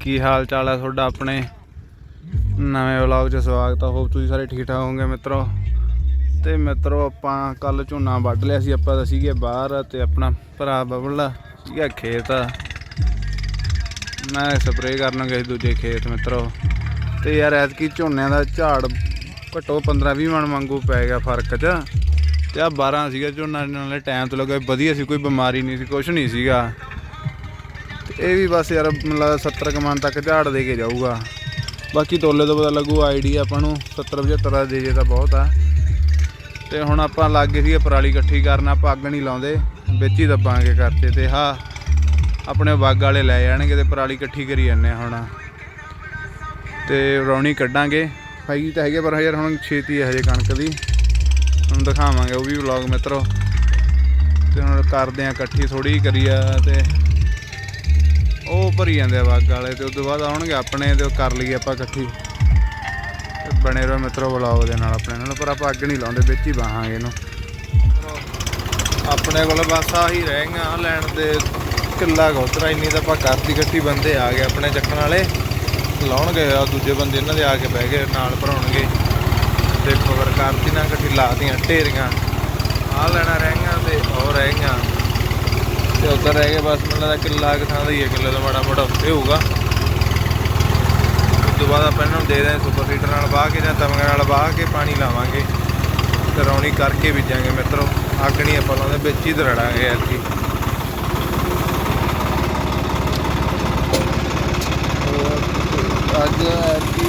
ਕੀ ਹਾਲ ਚਾਲ ਹੈ ਤੁਹਾਡਾ ਆਪਣੇ? ਨਵੇਂ ਵਲੌਗ 'ਚ ਸਵਾਗਤ ਹੈ ਹੋਪ ਤੁਸੀਂ ਸਾਰੇ ਠੀਕ ਠਾਕ ਹੋਵੋਗੇ ਮਿੱਤਰੋ। ਤੇ ਮਿੱਤਰੋ, ਆਪਾਂ ਕੱਲ ਝੋਨਾ ਵੱਢ ਲਿਆ ਸੀ। ਆਪਾਂ ਤਾਂ ਸੀਗੇ ਬਾਹਰ ਤੇ ਆਪਣਾ ਭਰਾ ਬਬਲਾ ਸੀਗਾ ਖੇਤ। ਮੈਂ ਸਪਰੇਅ ਕਰਨ ਗਏ ਦੂਜੇ ਖੇਤ ਮਿੱਤਰੋ। ਤੇ ਯਾਰ ਐਤਕੀ ਝੋਨਿਆਂ ਦਾ ਝਾੜ ਘੱਟੋ 15 20 ਮਣ ਵਾਂਗੂ ਪੈ ਗਿਆ ਫ਼ਰਕ 'ਚ। ਤੇ ਆ 12 ਸੀਗਾ ਝੋਨਾ, ਨਾਲੇ ਟਾਈਮ ਤੋਂ ਲੱਗਾ ਵਧੀਆ ਸੀ, ਕੋਈ ਬਿਮਾਰੀ ਨਹੀਂ ਸੀ ਕੁਝ ਨਹੀਂ ਸੀਗਾ। ਇਹ ਵੀ ਬਸ ਯਾਰ ਮਤਲਬ 70 ਕਮਾਨ ਤੱਕ ਝਾੜ ਦੇ ਕੇ ਜਾਊਗਾ। ਬਾਕੀ ਤੋਲੇ ਤੋਂ ਪਤਾ ਲੱਗੂ ਆਈਡੀਆ ਆਪਾਂ ਨੂੰ 70 75 ਦਾ ਦੇ ਜੇ ਤਾਂ ਬਹੁਤ ਆ। ਤੇ ਹੁਣ ਆਪਾਂ ਲੱਗ ਗਏ ਸੀ ਪਰਾਲੀ ਇਕੱਠੀ ਕਰਨ, ਆਪਾਂ ਅੱਗ ਨਹੀਂ ਲਾਉਂਦੇ, ਵਿੱਚ ਹੀ ਦੱਬਾਂਗੇ ਕਰਤੇ ਤੇ ਹਾਂ, ਆਪਣੇ ਬਾਗ ਵਾਲੇ ਲੈ ਜਾਣਗੇ ਤੇ ਪਰਾਲੀ ਇਕੱਠੀ ਕਰੀ ਜਾਂਦੇ ਆ ਹੁਣ। ਤੇ ਰੌਣੀ ਕੱਢਾਂਗੇ। ਹੈਗੀ ਤਾਂ ਹੈਗੇ ਪਰ ਯਾਰ ਹੁਣ ਛੇਤੀ ਹੈ ਹਜੇ ਕਣਕ ਦੀ। ਹੁਣ ਦਿਖਾਵਾਂਗੇ, ਉਹ ਵੀ ਵਲੌਗ ਮਿੱਤਰੋ। ਤੇ ਹੁਣ ਕਰਦੇ ਆ ਇਕੱਠੀ ਥੋੜੀ ਕਰੀ ਆ ਤੇ ਉਹ ਭਰੀ ਜਾਂਦੇ ਆ ਬਾਗ ਵਾਲੇ ਤੇ ਉਸ ਤੋਂ ਬਾਅਦ ਆਉਣਗੇ ਆਪਣੇ ਤੇ ਉਹ ਕਰ ਲਈਏ ਆਪਾਂ ਇਕੱਠੀ। ਬਣੇ ਰਹੋ ਮਿੱਤਰੋ ਵਲੌਗ ਦੇ ਨਾਲ ਆਪਣੇ ਨਾਲ, ਪਰ ਆਪਾਂ ਅੱਗ ਨਹੀਂ ਲਾਉਂਦੇ, ਵਿੱਚ ਹੀ ਬਾਹਾਂਗੇ ਇਹਨੂੰ। ਆਪਣੇ ਕੋਲ ਬਸ ਆਹੀ ਰਹਿ ਗਈਆਂ ਲੈਣ ਦੇ ਕਿੱਲਾ ਗੋਤਰਾ ਇੰਨੀ ਤਾਂ ਆਪਾਂ ਕਰਤੀ ਇਕੱਠੀ ਬੰਦੇ ਆ ਗਏ ਆਪਣੇ ਚੱਕਣ ਵਾਲੇ। ਲਾਉਣਗੇ ਆ ਦੂਜੇ ਬੰਦੇ, ਇਹਨਾਂ ਦੇ ਆ ਕੇ ਬਹਿ ਗਏ, ਨਾਲ ਭਰਾਉਣਗੇ। ਦੇਖੋ ਫਿਰ ਕਰਤੀ ਨਾ ਇਕੱਠੀ ਲਾਤੀਆਂ, ਢੇਰੀਆਂ। ਆ ਲੈਣਾ ਰਹਿ ਗਈਆਂ ਤੇ ਉਹ ਰਹਿ ਗਈਆਂ। ਤੇ ਉੱਧਰ ਰਹਿ ਗਏ, ਬਸ ਮੈਨੂੰ ਲੱਗਦਾ ਕਿੱਲਾ ਕੁ ਥਾਂ ਦਾ ਹੀ ਹੈ ਕਿੱਲੇ ਦਾ ਮਾੜਾ ਮੋਟਾ ਉੱਤੇ ਹੋਊਗਾ। ਉਸ ਤੋਂ ਬਾਅਦ ਆਪਾਂ ਇਹਨਾਂ ਨੂੰ ਦੇ ਦਾਂਗੇ ਸੁਪਰ ਸੀਡਰ ਨਾਲ ਵਾਹ ਕੇ ਜਾਂ ਤਵੀਆਂ ਨਾਲ ਵਾਹ ਕੇ ਪਾਣੀ ਲਾਵਾਂਗੇ। ਤੇ ਕਰਕੇ ਬੀਜਾਂਗੇ ਮਿੱਤਰੋ, ਅੱਗ ਨਹੀਂ ਆਪਾਂ ਲਾਉਂਦੇ, ਵਿੱਚ ਹੀ ਦਰੜਾਂਗੇ ਐਤਕੀ। ਹੋਰ ਅੱਜ ਐਤਕੀ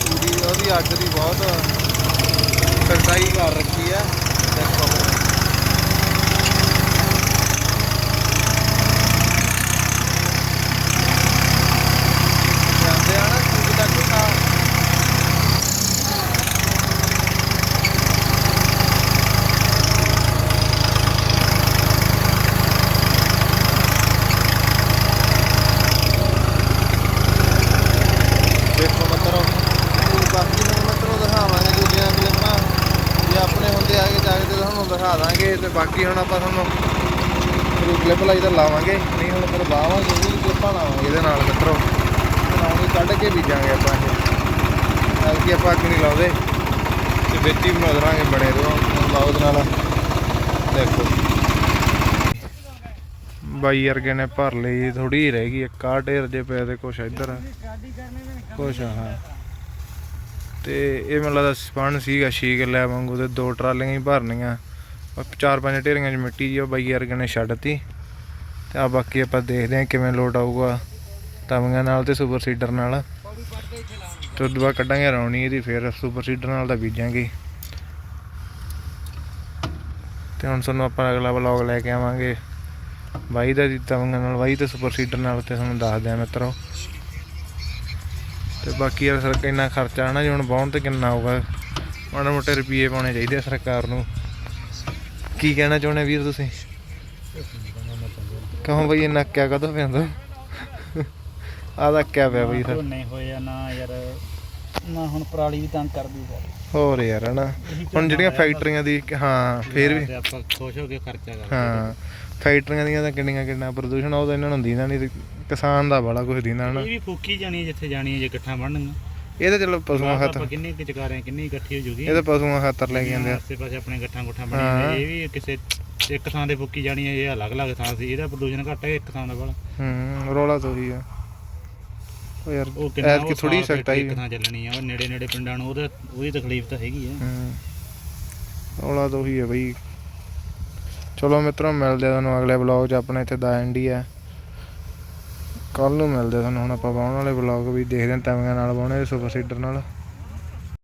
ਪੂਰੀ ਉਹਦੀ ਅੱਗ ਦੀ ਬਹੁਤ ਸਰਦਾਈ ਕਰ ਰੱਖੀ ਆ ਦੇਖੋ ਜਾਂਦੇ ਆ ਨਾ ਕੁਝ ਤੱਕ ਨਾ ਦੇਖੋ ਮਤਰੋ ਬਾਕੀ ਨੂੰ ਮਤਰੋ ਦਿਖਾਵਾਂਗੇ ਦੂਜੀਆਂ ਫਿਲਮਾਂ ਜੇ ਆਪਣੇ ਹੁੰਦੇ ਆਗੇ ਜਾ ਕੇ ਤੇ ਤੁਹਾਨੂੰ ਦਿਖਾ ਦਾਂਗੇ ਤੇ ਬਾਕੀ ਹੁਣ ਆਪਾਂ ਤੁਹਾਨੂੰ ਕੋਈ ਕਲਿੱਪ ਲਾਈ ਤਾਂ ਲਾਵਾਂਗੇ। ਨਹੀਂ ਹੁਣ ਫਿਰ ਬਾਵਾਂਗੇ ਵੀ ਕਲਿੱਪਾਂ ਲਾਵਾਂਗੇ। ਇਹਦੇ ਨਾਲ ਮਿੱਤਰੋ ਲਾਉਣੀ ਕੱਢ ਕੇ ਬੀਜਾਂਗੇ ਆਪਾਂ ਇਹ। ਨਾਲ ਕੀ ਆਪਾਂ ਅੱਗ ਨਹੀਂ ਲਾਉਂਦੇ। ਤੇ ਵਿੱਚ ਹੀ ਬਣਾ ਦਰਾਂਗੇ ਬਣੇ ਰਹੋ। ਲਾਉਦ ਨਾਲ। ਦੇਖੋ। ਬਾਈ ਵਰਗੇ ਨੇ ਭਰ ਲਈ ਥੋੜੀ ਰਹਿ ਗਈ। ਇੱਕ ਆਹ ਢੇਰ ਜੇ ਪਏ ਤੇ ਕੁਛ ਇੱਧਰ। ਕੁਛ, ਹਾਂ। ਤੇ ਇਹ ਮੈਨੂੰ ਲੱਗਦਾ ਸਪਨ ਸੀਗਾ 6 ਕਿੱਲੇ ਵਾਂਗੂ ਤੇ ਦੋ ਟਰਾਲੀਆਂ ਹੀ ਭਰਨੀਆਂ। ਚਾਰ ਪੰਜ ਢੇਰੀਆਂ ਚ ਮਿੱਟੀ ਜੀ, ਉਹ ਬਾਈ ਵਰਗੇ ਨੇ ਛੱਡਤੀ। ਤੇ ਆ ਬਾਕੀ ਆਪਾਂ ਦੇਖਦੇ ਹਾਂ ਕਿਵੇਂ ਲੋਡ ਆਊਗਾ ਤਵੀਆਂ ਨਾਲ ਤੇ ਸੁਪਰ ਸੀਡਰ ਨਾਲ। ਤੇ ਉਦੋਂ ਬਾਅਦ ਕੱਢਾਂਗੇ ਰੌਣੀ ਇਹਦੀ, ਫਿਰ ਸੁਪਰ ਸੀਡਰ ਨਾਲ ਤਾਂ ਬੀਜਾਂਗੇ। ਤੇ ਹੁਣ ਤੁਹਾਨੂੰ ਆਪਾਂ ਅਗਲਾ ਵਲੌਗ ਲੈ ਕੇ ਆਵਾਂਗੇ। ਵਾਈ ਦਾ ਤਵੀਆਂ ਨਾਲ ਵਾਈ ਤੇ ਸੁਪਰ ਸੀਡਰ ਨਾਲ ਤੇ ਤੁਹਾਨੂੰ ਦੱਸਦੇ ਆ ਮਿੱਤਰੋ। ਤੇ ਬਾਕੀ ਯਾਰ ਸਰ ਕਿੰਨਾ ਖਰਚਾ, ਹਨਾ ਜੀ? ਹੁਣ ਬਾਉਣ ਤੇ ਕਿੰਨਾ ਆਊਗਾ? ਮਾੜੇ ਮੋਟੇ ਰੁਪਏ ਪਾਉਣੇ ਚਾਹੀਦੇ ਆ ਸਰਕਾਰ ਨੂੰ। ਕੀ ਕਹਿਣਾ ਚਾਹੁੰਦੇ ਵੀਰ ਤੁਸੀਂ? ਕਹੋ ਬਈ ਇੰਨਾ ਕਿਆ ਕਦੋਂ ਪੈਂਦਾ ਆਦਾ ਕਿਆ ਪਿਆ ਬਈ ਸਰ ਨਹੀਂ ਹੋਏ ਆ ਨਾ ਯਾਰ ਨਾ ਹੁਣ ਪਰਾਲੀ ਵੀ ਤੰਗ ਕਰਦੀ ਯਾਰ ਹੋਰ ਯਾਰ ਹਨਾ। ਹੁਣ ਜਿਹੜੀਆਂ ਫੈਕਟਰੀਆਂ ਦੀ ਹਾਂ ਫੇਰ ਵੀ। ਤੇ ਆਪਾਂ ਖੁਸ਼ ਹੋ ਕੇ ਖਰਚਾ ਕਰਦੇ ਹਾਂ ਫੈਕਟਰੀਆਂ ਦੀਆਂ ਤਾਂ ਕਿੰਨੀਆਂ ਕਿੰਨਾ ਪ੍ਰਦੂਸ਼ਣ ਆ, ਉਹ ਤਾਂ ਇਹਨਾਂ ਨੂੰ ਦੀਨਾ ਨਹੀਂ ਤੇ ਕਿਸਾਨ ਦਾ ਬੜਾ ਕੁਝ ਦੀਨਾ ਹਨਾ। ਇਹ ਵੀ ਫੂਕੀ ਜਾਣੀ ਜਿੱਥੇ ਜਾਣੀ ਜੇ ਇਕੱਠਾ ਬਣਨਗਾ ਇਹ ਤਾਂ ਚਲੋ ਪਸ਼ੂਆਂ ਖਾਤਰ। ਆਪਾਂ ਕਿੰਨੇ ਕਿ ਚਕਾ ਰਹੇ ਹਾਂ, ਕਿੰਨੀ ਇਕੱਠੀ ਹੋ ਜੂਗੀ। ਇਹ ਤਾਂ ਪਸ਼ੂਆਂ ਖਾਤਰ ਲੈ ਕੇ ਜਾਂਦੇ ਆ। ਆਸੇ ਪਾਸੇ ਆਪਣੇ ਗੁੱਠਾ ਹਾਂ। ਬਣੀ ਇਹ ਵੀ ਕਿਸੇ ਇੱਕ ਥਾਂ ਤੇ ਫੂਕੀ ਜਾਣੀ ਹੈ ਇਹ ਅਲੱਗ-ਅਲੱਗ ਥਾਂ ਸੀ। ਇਹਦਾ ਪ੍ਰਦੂਸ਼ਣ ਘੱਟ ਹੈ ਇੱਕ ਥਾਂ ਦਾ ਬੜਾ। ਹੂੰ ਰੋਲਾ ਤਾਂ ਉਹੀ ਆ। ਉਹ ਯਾਰ ਉਹ ਕਿੰਨਾ ਉਹ ਥੋੜੀ ਸਾਲ ਸਖਤਾਈ ਇੱਕ ਥਾਂ ਚੱਲਣੀ ਆ ਉਹ ਨੇੜੇ ਨੇੜੇ ਪਿੰਡਾਂ ਨੂੰ ਉਹਦਾ ਉਹਦੀ ਤਕਲੀਫ ਤਾਂ ਹੈਗੀ ਆ। ਹੂੰ ਰੋਲਾ ਤਾਂ ਉਹੀ ਆ ਬਈ। ਚਲੋ ਮਿੱਤਰੋ ਮਿਲਦੇ ਆ ਤੁਹਾਨੂੰ ਅਗਲੇ ਵਲੌਗ 'ਚ। ਆਪਣੇ ਇੱਥੇ ਦਾ ਐਂਡੀ ਆ। ਕੱਲ ਨੂੰ ਮਿਲਦੇ ਆ ਤੁਹਾਨੂੰ, ਹੁਣ ਆਪਾਂ ਬਾਉਣ ਵਾਲੇ ਵਲੌਗ ਵੀ ਦੇਖਦੇ ਹਾਂ, ਤਵੀਆਂ ਨਾਲ ਬਾਉਣੇ ਸੁਪਰ ਸੀਡਰ ਨਾਲ।